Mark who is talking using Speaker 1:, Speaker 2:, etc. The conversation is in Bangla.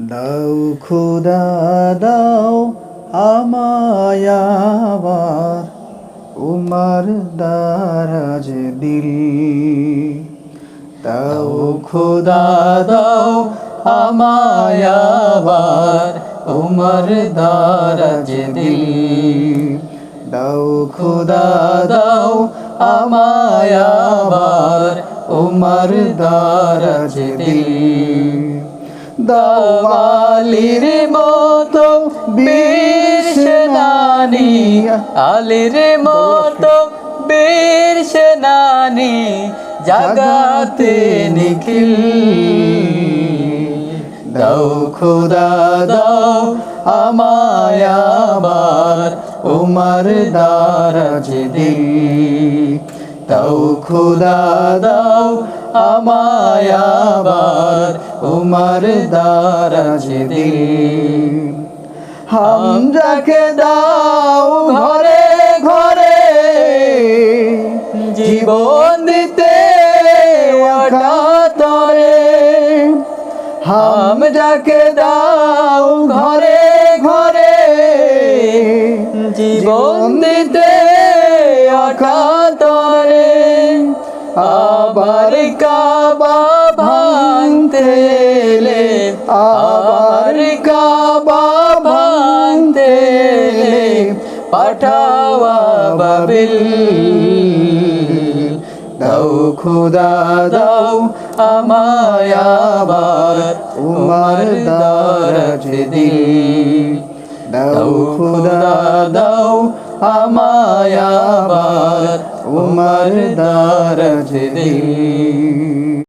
Speaker 1: দাও খুদা, দাও আমায় আবার, উমার দারাজ দিল। দাও খুদা, দাও আমায় আবার, উমর দারাজ দিল। দাও খুদা, দাও আমায় আবার, উমর দারাজ দিল। দাওয়ালির মতো সেনানি আলির মতো বীর সেনানি জাগাতে নিখিল। দাও খুদা, দাও আমায় আবার, উমর দারাজ দিল দাও, খুদা দাও, আমায় আবার উমর দারাজ দিল। হামজাকে দাও ঘরে ঘরে, জীবন দিতে তরে। হামজাকে দাও ঘরে ঘরে, জীবন দিতে অকাতরে আবার কাবা ভাঙতে এলে, আবার কাবা ভাঙতে এলে পাঠাওয়া বাবিল দাও খুদা, দাও আমায় আবার উমার দারাজ দিল। দাও খুদা, দাও আমায় उमरदार उमर्जनी